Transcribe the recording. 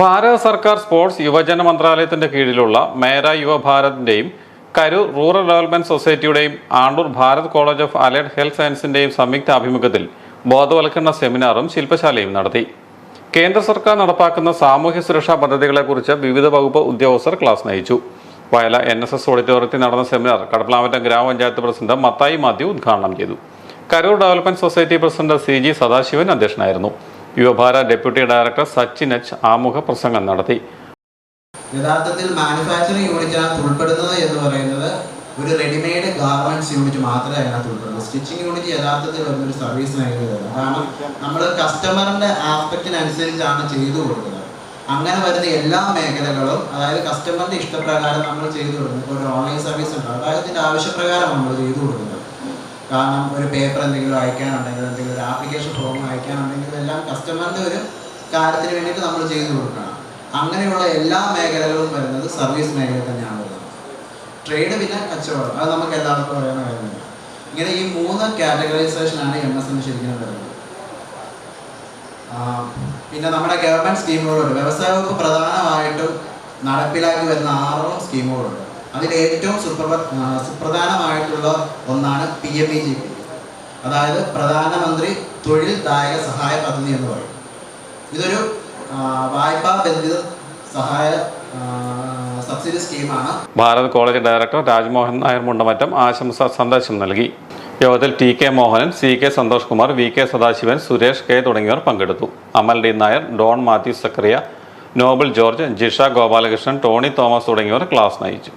ഭാരത സർക്കാർ സ്പോർട്സ് യുവജന മന്ത്രാലയത്തിന്റെ കീഴിലുള്ള മേര യുവഭാരതിന്റെയും Karur rural development സൊസൈറ്റിയുടെയും Andoor Bharat college of allied health സയൻസിന്റെയും സംയുക്ത ആഭിമുഖ്യത്തിൽ ബോധവൽക്കരണ സെമിനാറും ശില്പശാലയും നടത്തി. കേന്ദ്ര സർക്കാർ നടപ്പാക്കുന്ന സാമൂഹ്യ സുരക്ഷാ പദ്ധതികളെക്കുറിച്ച് വിവിധ വകുപ്പ് ഉദ്യോഗസ്ഥർ ക്ലാസ് നയിച്ചു. വയല എൻ എസ് എസ് ഓഡിറ്റോറിയത്തിൽ നടന്ന സെമിനാർ കടപ്പലാമറ്റം ഗ്രാമപഞ്ചായത്ത് പ്രസിഡന്റ് മത്തായി മാത്യു ഉദ്ഘാടനം ചെയ്തു. Karoor development society president C G Sadasivan അധ്യക്ഷനായിരുന്നു. യുവഭാര ഡെപ്യൂട്ടി ഡയറക്ടർ സച്ചിൻ എച്ച് ആമുഖ പ്രസംഗം നടത്തി. യഥാർത്ഥത്തിൽ മാനുഫാക്ചറിംഗ് യൂണിറ്റിനകത്ത് ഉൾപ്പെടുന്നത് എന്ന് പറയുന്നത് ഒരു റെഡിമെയ്ഡ് ഗാർമെന്റ്സ് യൂണിറ്റ് മാത്രമേ അതിനകത്ത് ഉൾപ്പെടുള്ളൂ സ്റ്റിച്ചിങ് യൂണിറ്റ് യഥാർത്ഥത്തിൽ ഒരു സർവീസ് മേഖല കാരണം നമ്മൾ കസ്റ്റമറിന്റെ ആസ്പെക്റ്റിനനുസരിച്ചാണ് ചെയ്തു കൊടുക്കുന്നത്. അങ്ങനെ വരുന്ന എല്ലാ മേഖലകളും അതായത് കസ്റ്റമറിന്റെ ഇഷ്ടപ്രകാരം നമ്മൾ ചെയ്തു കൊടുക്കുന്നത്. ഒരു ഓൺലൈൻ സർവീസ് ഉണ്ട്. അദ്ദേഹത്തിന്റെ ആവശ്യപ്രകാരം നമ്മൾ ചെയ്തു കൊടുക്കുന്നത്. കാരണം ഒരു പേപ്പർ എന്തെങ്കിലും അയക്കാനുണ്ടെങ്കിൽ എന്തെങ്കിലും ഒരു ആപ്ലിക്കേഷൻ ഫോം അയക്കാനുണ്ടെങ്കിൽ എല്ലാം കസ്റ്റമറിന്റെ ഒരു കാര്യത്തിന് വേണ്ടിയിട്ട് നമ്മൾ ചെയ്തു കൊടുക്കണം. അങ്ങനെയുള്ള എല്ലാ മേഖലകളും വരുന്നത് സർവീസ് മേഖല തന്നെയാണ് വരുന്നത്. ട്രേഡ് പിന്നെ കച്ചവടം. അത് നമുക്ക് എല്ലാവർക്കും അറിയാവുന്ന കാര്യമാണ്. ഇങ്ങനെ ഈ മൂന്ന് കാറ്റഗറൈസേഷനാണ് എം എസ് എം ശരിക്കും വരുന്നത്. പിന്നെ നമ്മുടെ ഗവൺമെന്റ് സ്കീമുകളുണ്ട് വ്യവസായ വകുപ്പ് പ്രധാനമായിട്ടും നടപ്പിലാക്കി വരുന്ന ആറോളം സ്കീമുകളുണ്ട് അതിൽ ഏറ്റവും സുപ്രഭ സുപ്രധാനമായിട്ടുള്ള ഒന്നാണ് P M E G P അതായത് പ്രധാനമന്ത്രി തൊഴിൽ ദായക സഹായ പദ്ധതി എന്ന് പറയും. ഇതൊരു വായ്പാ ബന്ധിത സഹായ സബ്സിഡി സ്കീമാണ്. ഭാരത് കോളേജ് ഡയറക്ടർ രാജ്മോഹൻ നായർ മുണ്ടമറ്റം ആശംസ സന്ദേശം നൽകി. യോഗത്തിൽ T K Mohanan C K Santhosh Kumar V K Sadasivan Suresh K തുടങ്ങിയവർ പങ്കെടുത്തു. Amal D Nair Don Mathew Sakriya Noble George Jisha Gopalakrishnan Tony Thomas തുടങ്ങിയവർ ക്ലാസ് നയിച്ചു.